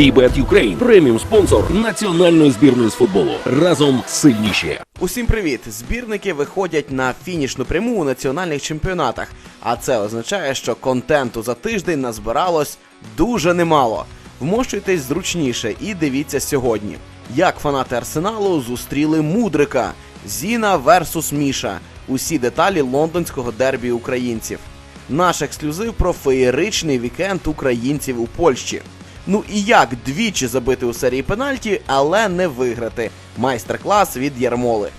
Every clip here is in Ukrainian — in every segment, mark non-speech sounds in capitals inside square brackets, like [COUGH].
VBET Ukraine – преміум спонсор національної збірної з футболу. Разом сильніші. Усім привіт! Збірники виходять на фінішну пряму у національних чемпіонатах. А це означає, що контенту за тиждень назбиралось дуже немало. Вмощуйтесь зручніше і дивіться сьогодні. Як фанати арсеналу зустріли мудрика Зіна версус Міша. Усі деталі лондонського дербі українців. Наш ексклюзив про феєричний вікенд українців у Польщі. Ну і як двічі забити у серії пенальті, але не виграти. Майстер-клас від Ярмоли.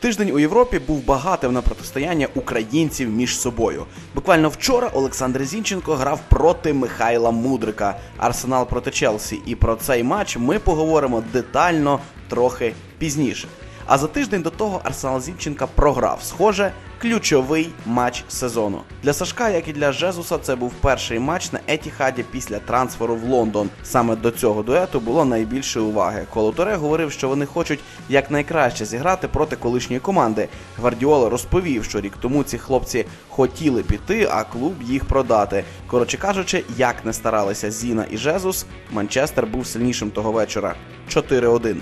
Тиждень у Європі був багатим на протистояння українців між собою. Буквально вчора Олександр Зінченко грав проти Михайла Мудрика, Арсенал проти Челсі. І про цей матч ми поговоримо детально трохи пізніше. А за тиждень до того Арсенал Зінченка програв. Схоже, ключовий матч сезону. Для Сашка, як і для Жезуса, це був перший матч на Етіхаді після трансферу в Лондон. Саме до цього дуету було найбільше уваги. Коло Торе говорив, що вони хочуть якнайкраще зіграти проти колишньої команди. Гвардіола розповів, що рік тому ці хлопці хотіли піти, а клуб їх продати. Коротше кажучи, як не старалися Зіна і Жезус, Манчестер був сильнішим того вечора. 4-1.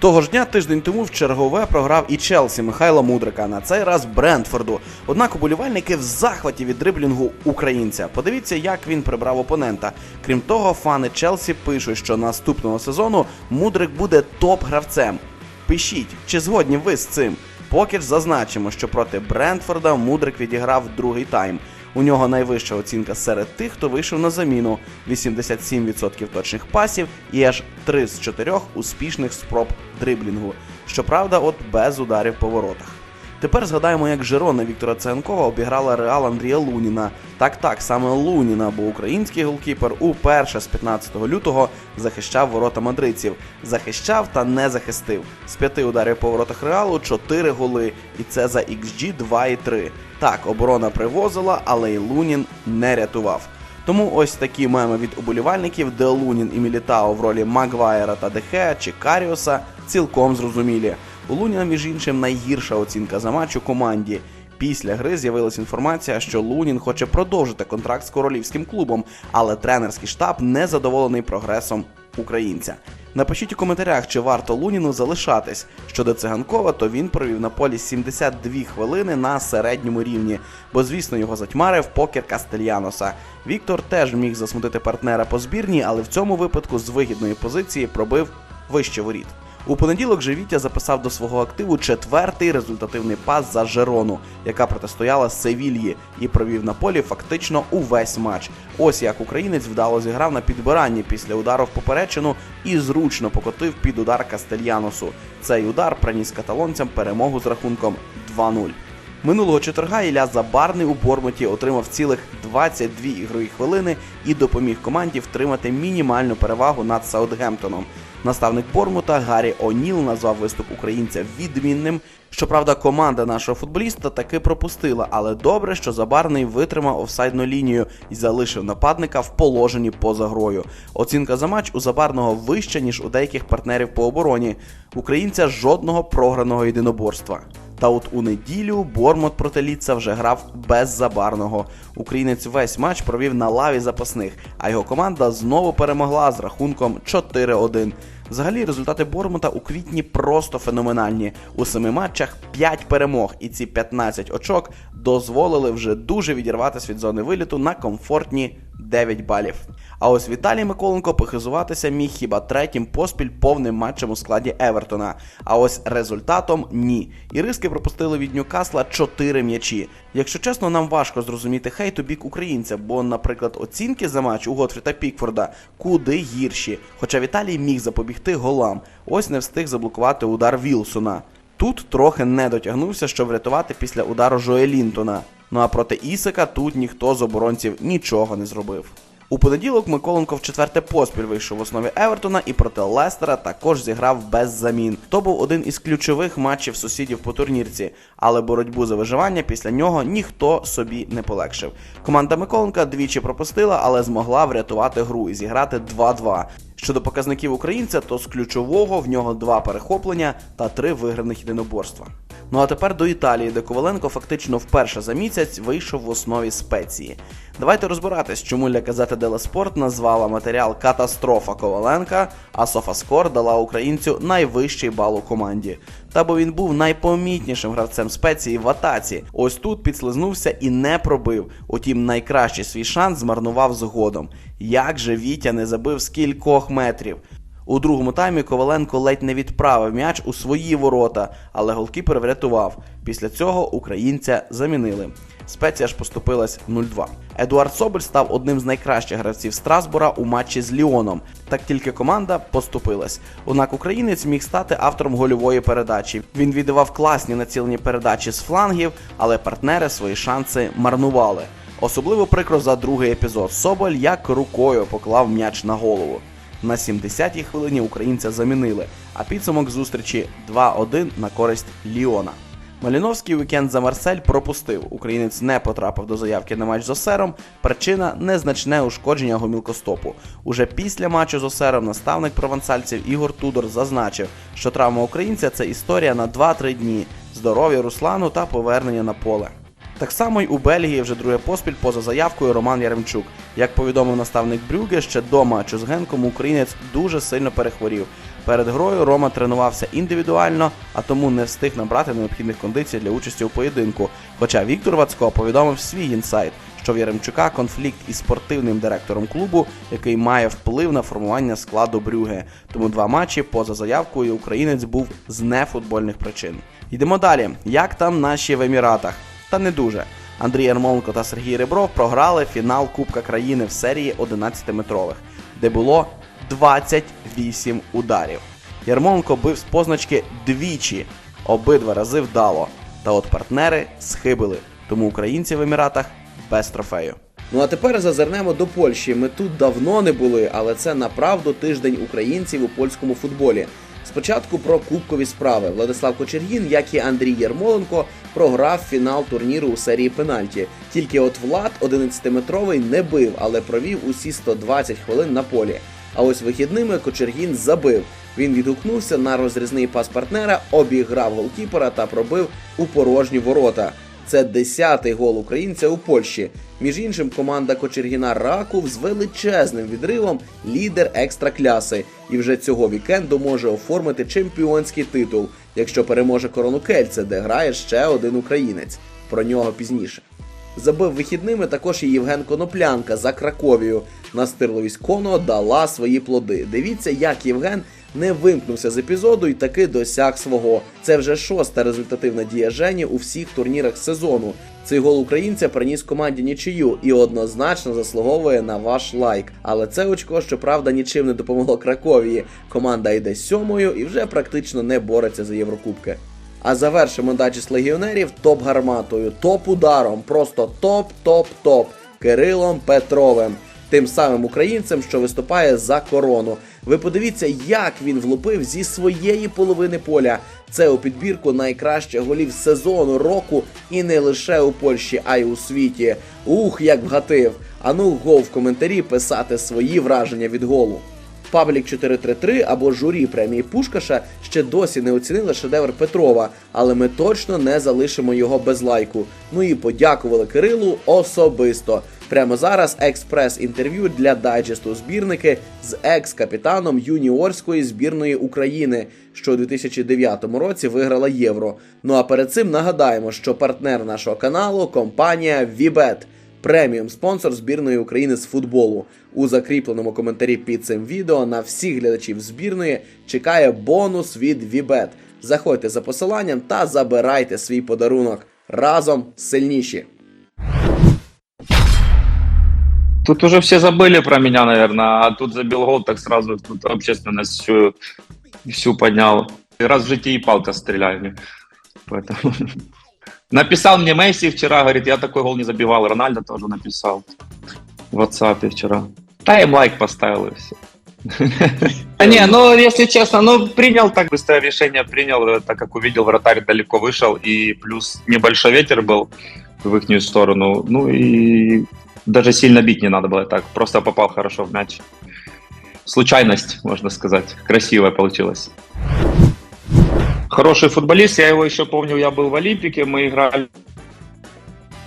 Того ж дня тиждень тому в чергове програв і Челсі Михайла Мудрика, на цей раз Брентфорду. Однак уболівальники в захваті від дриблінгу українця. Подивіться, як він прибрав опонента. Крім того, фани Челсі пишуть, що наступного сезону Мудрик буде топ-гравцем. Пишіть, чи згодні ви з цим? Поки ж зазначимо, що проти Брентфорда Мудрик відіграв другий тайм. У нього найвища оцінка серед тих, хто вийшов на заміну 87% точних пасів і аж 3 з 4 успішних спроб дриблінгу. Щоправда, от без ударів по воротах. Тепер згадаємо, як Жирона Віктора Ценкова обіграла Реал Андрія Луніна. Так, так, саме Луніна, бо український голкіпер уперше з 15 лютого захищав ворота мадридців. Захищав та не захистив. З п'яти ударів по воротах Реалу 4 голи, і це за XG 2,3. Так, оборона привозила, але й Лунін не рятував. Тому ось такі меми від уболівальників, де Лунін і Мілітао в ролі Магвайера та Дехея чи Каріоса цілком зрозумілі. У Луніна, між іншим, найгірша оцінка за матч у команді. Після гри з'явилася інформація, що Лунін хоче продовжити контракт з королівським клубом, але тренерський штаб не задоволений прогресом українця. Напишіть у коментарях, чи варто Луніну залишатись. Щодо циганкова, то він провів на полі 72 хвилини на середньому рівні, бо, звісно, його затьмарив покер Кастельяноса. Віктор теж міг засмутити партнера по збірні, але в цьому випадку з вигідної позиції пробив вище воріт. У понеділок же Вітя записав до свого активу четвертий результативний пас за Жерону, яка протистояла Севільї, і провів на полі фактично увесь матч. Ось як українець вдало зіграв на підбиранні після удару в поперечину і зручно покотив під удар Кастельяносу. Цей удар приніс каталонцям перемогу з рахунком 2-0. Минулого четверга Ілля Забарний у Бормуті отримав цілих 22 ігрові хвилини і допоміг команді втримати мінімальну перевагу над Саутгемптоном. Наставник Бормута Гаррі О'Ніл назвав виступ українця відмінним. Щоправда, команда нашого футболіста таки пропустила, але добре, що Забарний витримав офсайдну лінію і залишив нападника в положенні поза грою. Оцінка за матч у Забарного вища, ніж у деяких партнерів по обороні. Українця жодного програного єдиноборства. Та от у неділю Бормот проти Ліца вже грав без забарного. Українець весь матч провів на лаві запасних, а його команда знову перемогла з рахунком 4-1. Взагалі, результати Бормута у квітні просто феноменальні. У семи матчах 5 перемог, і ці 15 очок дозволили вже дуже відірватися від зони виліту на комфортні 9 балів. А ось Віталій Миколенко похизуватися міг хіба третім поспіль повним матчем у складі Евертона. А ось результатом ні. Іриски пропустили від Ньюкасла 4 м'ячі. Якщо чесно, нам важко зрозуміти хейт у бік українця, бо, наприклад, оцінки за матч у Готфрі Пікфорда куди гірші. Хоча Віталій міг запобігти голам. Ось не встиг заблокувати удар Вілсона. Тут трохи не дотягнувся, щоб врятувати після удару Жоелінтона. Ну а проти Ісика тут ніхто з оборонців нічого не зробив. У понеділок Миколенко в четверте поспіль вийшов в основі Евертона і проти Лестера також зіграв без замін. То був один із ключових матчів сусідів по турнірці, але боротьбу за виживання після нього ніхто собі не полегшив. Команда Миколенка двічі пропустила, але змогла врятувати гру і зіграти 2-2. Щодо показників українця, то з ключового в нього два перехоплення та три виграних єдиноборства. Ну а тепер до Італії, де Коваленко фактично вперше за місяць вийшов в основі спеції. Давайте розбиратись, чому для Казети Деле Спорт назвала матеріал Катастрофа Коваленка, а Софаскор дала українцю найвищий бал у команді. Та бо він був найпомітнішим гравцем спеції в атаці. Ось тут підслизнувся і не пробив. Утім, найкращий свій шанс змарнував згодом. Як же Вітя не забив з кількох метрів? У другому таймі Коваленко ледь не відправив м'яч у свої ворота, але голкіпер врятував. Після цього українця замінили. Спеція ж поступилась 0-2. Едуард Соболь став одним з найкращих гравців Страсбура у матчі з Ліоном. Так тільки команда поступилась. Однак українець міг стати автором гольової передачі. Він віддавав класні націлені передачі з флангів, але партнери свої шанси марнували. Особливо прикро за другий епізод. Соболь як рукою поклав м'яч на голову. На 70-й хвилині українця замінили, а підсумок зустрічі 2-1 на користь Ліона. Маліновський вікенд за Марсель пропустив. Українець не потрапив до заявки на матч з Осером. Причина незначне ушкодження гомілкостопу. Уже після матчу з Осером наставник провансальців Ігор Тудор зазначив, що травма українця це історія на 2-3 дні, здоров'я Руслану та повернення на поле. Так само й у Бельгії вже друге поспіль поза заявкою Роман Яремчук. Як повідомив наставник Брюге, ще до матчу з Генком українець дуже сильно перехворів. Перед грою Рома тренувався індивідуально, а тому не встиг набрати необхідних кондицій для участі у поєдинку. Хоча Віктор Вацько повідомив свій інсайт, що в Яремчука конфлікт із спортивним директором клубу, який має вплив на формування складу Брюге. Тому два матчі поза заявкою українець був з нефутбольних причин. Йдемо далі. Як там наші в Еміратах? Та не дуже. Андрій Ярмоленко та Сергій Ребров програли фінал Кубка країни в серії 11-метрових, де було 28 ударів. Ярмоленко бив з позначки двічі, обидва рази вдало. Та от партнери схибили, тому українці в Еміратах без трофею. Ну а тепер зазирнемо до Польщі. Ми тут давно не були, але це направду тиждень українців у польському футболі. Спочатку про кубкові справи. Владислав Кочергін, як і Андрій Єрмоленко, програв фінал турніру у серії пенальті. Тільки от Влад 11-метровий не бив, але провів усі 120 хвилин на полі. А ось вихідними Кочергін забив. Він відгукнувся на розрізний пас партнера, обіграв голкіпера та пробив у порожні ворота. Це 10-й гол українця у Польщі. Між іншим, команда Кочергіна Раков з величезним відривом лідер екстракляси і вже цього вікенду може оформити чемпіонський титул, якщо переможе корону Кельце, де грає ще один українець. Про нього пізніше. Забив вихідними також і Євген Коноплянка за Краковію. Настирливість Коно дала свої плоди. Дивіться, як Євген не вимкнувся з епізоду і таки досяг свого. Це вже шоста результативна дія Жені у всіх турнірах сезону. Цей гол українця приніс команді нічию і однозначно заслуговує на ваш лайк. Але це очко, щоправда, нічим не допомогло Краковії. Команда йде сьомою і вже практично не бореться за Єврокубки. А завершимо дачіс легіонерів топ-гарматою, топ-ударом, просто топ-топ-топ Кирилом Петровим, тим самим українцем, що виступає за корону. Ви подивіться, як він влупив зі своєї половини поля. Це у підбірку найкращих голів сезону року і не лише у Польщі, а й у світі. Ух, як вгатив! Ану, гол в коментарі писати свої враження від голу. Паблік 433 або журі премії Пушкаша ще досі не оцінили шедевр Петрова, але ми точно не залишимо його без лайку. Ну і подякували Кирилу особисто. Прямо зараз експрес-інтерв'ю для дайджесту збірники з екс-капітаном юніорської збірної України, що у 2009 році виграла євро. Ну а перед цим нагадаємо, що партнер нашого каналу компанія Вібет преміум спонсор збірної України з футболу. У закріпленому коментарі під цим відео на всіх глядачів збірної чекає бонус від Вібет. Заходьте за посиланням та забирайте свій подарунок. Разом сильніші! Тут уже все забыли про меня, наверное, а тут забил гол, так сразу тут общественность всю, всю поднял. И Раз в житии палка стреляю. Поэтому... [LAUGHS] Написал мне Месси вчера, говорит, я такой гол не забивал. Рональдо тоже написал в WhatsApp вчера. Да, им лайк поставил и все. [LAUGHS] А не, ну, если честно, ну, принял так быстрое решение, принял, э, так как увидел, вратарь далеко вышел, и плюс небольшой ветер был в их сторону, ну, и даже сильно бить не надо было так, просто попал хорошо в мяч. Случайность, можно сказать, красивая получилась. Хороший футболист, я его еще помню, я был в Олимпике, мы играли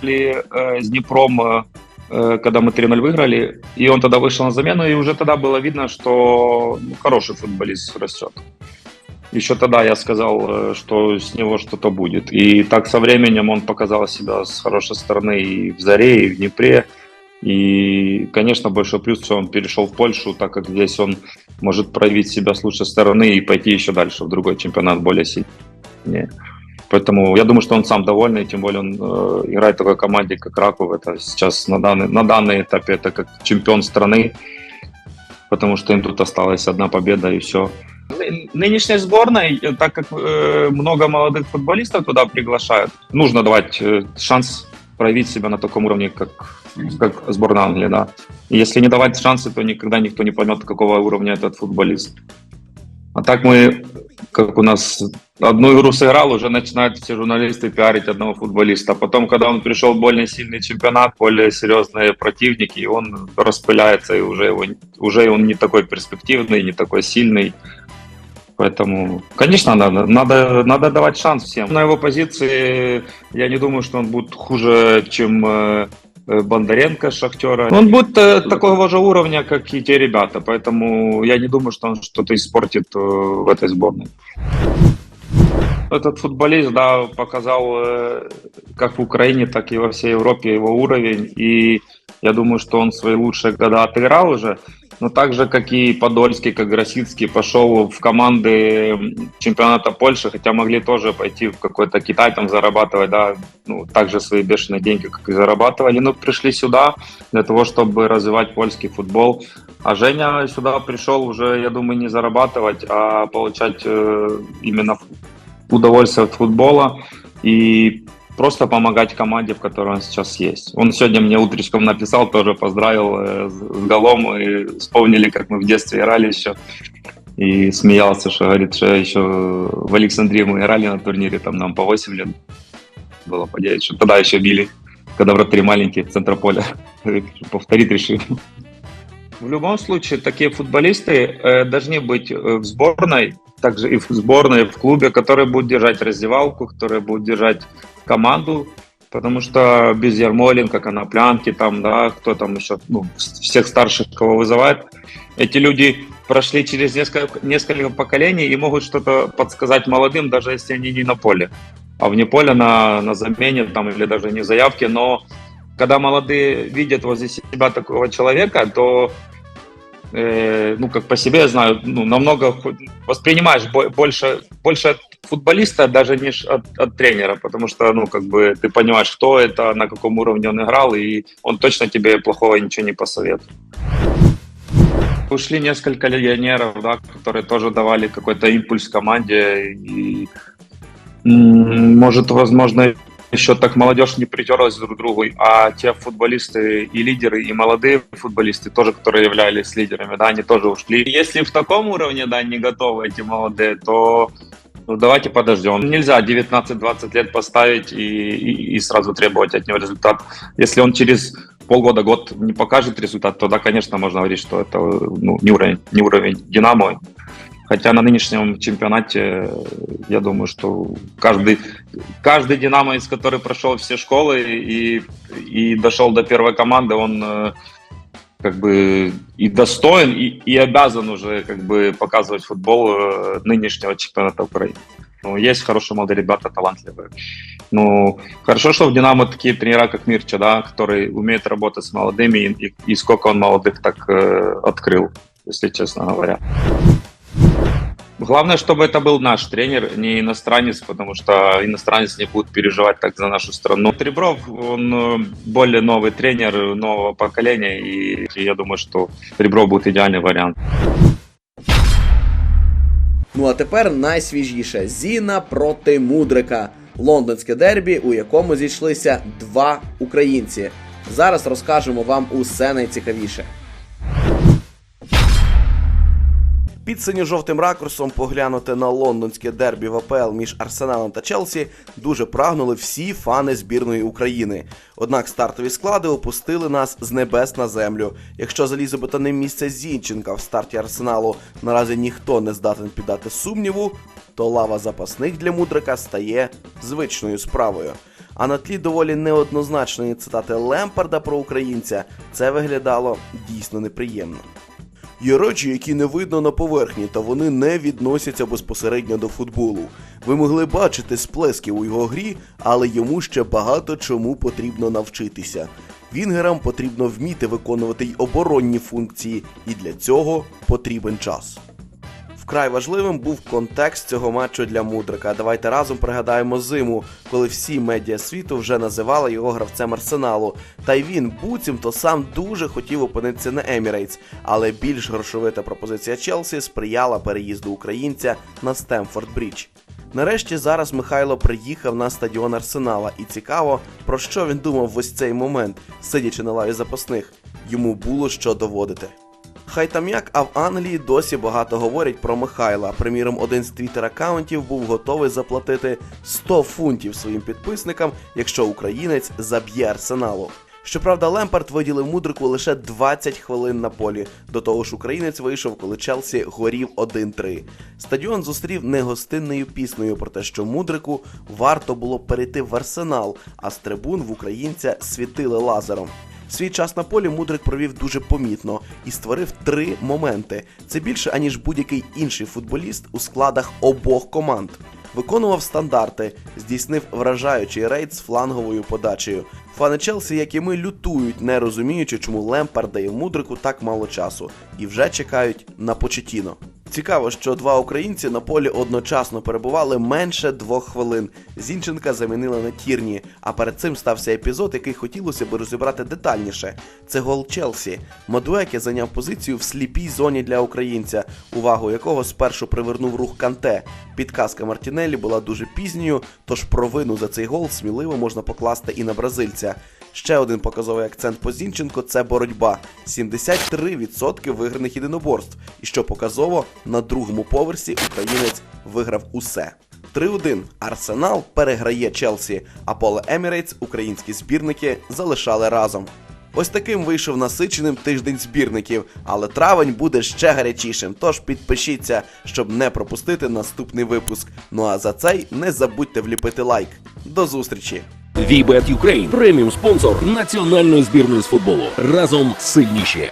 э, с Днепром, э, э, когда мы 3-0 выиграли, и он тогда вышел на замену, и уже тогда было видно, что ну, хороший футболист растет. Еще тогда я сказал, что с него что-то будет. И так со временем он показал себя с хорошей стороны и в Заре, и в Днепре. И, конечно, большой плюс, что он перешел в Польшу, так как здесь он может проявить себя с лучшей стороны и пойти еще дальше в другой чемпионат более сильнее. Поэтому я думаю, что он сам довольный, тем более он э, играет в такой команде, как Раков. Это сейчас на данный, на данный этапе это как чемпион страны, потому что им тут осталась одна победа и все. Нынешней сборной, э, так как э, много молодых футболистов туда приглашают, нужно давать э, шанс проявить себя на таком уровне, как, как сборная Англии, да. Если не давать шансы, то никогда никто не поймет, какого уровня этот футболист. А так мы, как у нас одну игру сыграл, уже начинают все журналисты пиарить одного футболиста. Потом, когда он пришел в более сильный чемпионат, более серьезные противники, и он распыляется, и уже, его, уже он не такой перспективный, не такой сильный. Поэтому, конечно, надо, надо, надо давать шанс всем. На его позиции я не думаю, что он будет хуже, чем э, Бондаренко Шахтера. Он будет э, такого же уровня, как и те ребята. Поэтому я не думаю, что он что-то испортит э, в этой сборной. Этот футболист, да, показал э, как в Украине, так и во всей Европе его уровень. И я думаю, что он свои лучшие года отыграл уже. Но так же, как и Подольский, как Гросицкий, пошел в команды чемпионата Польши, хотя могли тоже пойти в какой-то Китай там зарабатывать, да, ну, также свои бешеные деньги, как и зарабатывали, но пришли сюда для того, чтобы развивать польский футбол. А Женя сюда пришел уже, я думаю, не зарабатывать, а получать э, именно удовольствие от футбола и просто помогать команде, в которой он сейчас есть. Он сегодня мне утречком написал, тоже поздравил э, с, голом, и вспомнили, как мы в детстве играли еще. И смеялся, что говорит, что еще в Александрии мы играли на турнире, там нам по 8 лет было, по 9, что тогда еще били, когда вратари маленькие в центре поля. [LAUGHS] Повторить решил. В любом случае, такие футболисты э, должны быть э, в сборной, также и в сборной, в клубе, которые будут держать раздевалку, которые будут держать команду, потому что без Ярмоленко, Коноплянки, там, да, кто там еще, ну, всех старших, кого вызывает, эти люди прошли через несколько, несколько поколений и могут что-то подсказать молодым, даже если они не на поле, а вне поля на, на замене там или даже не в заявке, но когда молодые видят возле себя такого человека, то э, ну, как по себе я знаю, ну, намного воспринимаешь бо- больше, больше от футболиста, даже не от, от тренера, потому что, ну, как бы ты понимаешь, кто это, на каком уровне он играл, и он точно тебе плохого ничего не посоветует. Ушли несколько легионеров, да, которые тоже давали какой-то импульс команде, и, может, возможно, еще так молодежь не притерлась друг к другу, а те футболисты и лидеры, и молодые футболисты тоже, которые являлись лидерами, да, они тоже ушли. Если в таком уровне, да, не готовы эти молодые, то ну, давайте подождем. Нельзя 19-20 лет поставить и, и, и сразу требовать от него результат. Если он через полгода, год не покажет результат, тогда, конечно, можно говорить, что это ну, не, уровень, не уровень Динамо. Хотя на нынешнем чемпионате, я думаю, что каждый, каждый динамоец, который прошел все школы и, и дошел до первой команды, он э, как бы и достоин, и, и обязан уже как бы показывать футбол э, нынешнего чемпионата Украины. Ну, есть хорошие молодые ребята, талантливые. Ну, хорошо, что в «Динамо» такие тренера, как Мирча, да, который умеет работать с молодыми, и, и сколько он молодых так э, открыл, если честно говоря. Главное, чтобы это был наш тренер, не иностранец, потому что иностранец не будет переживать так за нашу страну. Ребров, он э, более новый тренер нового поколения, и я думаю, что Ребров будет идеальный вариант. Ну а тепер найсвіжіше Зіна проти Мудрика. Лондонське дербі, у якому зійшлися два українці. Зараз розкажемо вам усе найцікавіше. Під синьо-жовтим ракурсом поглянути на лондонське дербі в АПЛ між Арсеналом та Челсі дуже прагнули всі фани збірної України. Однак стартові склади опустили нас з небес на землю. Якщо залізобетонне місце Зінченка в старті Арсеналу наразі ніхто не здатен піддати сумніву, то лава запасних для мудрика стає звичною справою. А на тлі доволі неоднозначної цитати Лемпарда про українця це виглядало дійсно неприємно. Є речі, які не видно на поверхні, та вони не відносяться безпосередньо до футболу. Ви могли бачити сплески у його грі, але йому ще багато чому потрібно навчитися. Вінгерам потрібно вміти виконувати й оборонні функції, і для цього потрібен час. Вкрай важливим був контекст цього матчу для Мудрика. Давайте разом пригадаємо зиму, коли всі медіа світу вже називали його гравцем арсеналу. Та й він буцімто сам дуже хотів опинитися на Емірейтс, але більш грошовита пропозиція Челсі сприяла переїзду українця на Стемфорд Брідж. Нарешті зараз Михайло приїхав на стадіон Арсенала, і цікаво, про що він думав в ось цей момент, сидячи на лаві запасних. Йому було що доводити. Хай там як, а в Англії досі багато говорять про Михайла. Приміром, один з твіттер-аккаунтів був готовий заплатити 100 фунтів своїм підписникам, якщо українець заб'є арсеналу. Щоправда, Лемпард виділив мудрику лише 20 хвилин на полі. До того ж, українець вийшов, коли Челсі горів 1-3. Стадіон зустрів негостинною піснею про те, що мудрику варто було перейти в арсенал, а з трибун в українця світили лазером. Свій час на полі Мудрик провів дуже помітно і створив три моменти. Це більше аніж будь-який інший футболіст у складах обох команд. Виконував стандарти, здійснив вражаючий рейд з фланговою подачею. Фани Челсі, як і ми, лютують, не розуміючи, чому Лемпард дає Мудрику так мало часу, і вже чекають на Почетіно. Цікаво, що два українці на полі одночасно перебували менше двох хвилин. Зінченка замінили на тірні, а перед цим стався епізод, який хотілося би розібрати детальніше. Це гол Челсі. Мадуеке зайняв позицію в сліпій зоні для українця, увагу якого спершу привернув рух Канте. Підказка Мартінеллі була дуже пізньою, тож провину за цей гол сміливо можна покласти і на бразильця. Ще один показовий акцент по Зінченко це боротьба. 73% виграних єдиноборств. І що показово, на другому поверсі українець виграв усе. 3-1. Арсенал переграє Челсі, а поле Емірейтс українські збірники залишали разом. Ось таким вийшов насиченим тиждень збірників, але травень буде ще гарячішим. Тож підпишіться, щоб не пропустити наступний випуск. Ну а за цей не забудьте вліпити лайк. До зустрічі! VBet Ukraine – преміум спонсор національної збірної з футболу. Разом сильніші.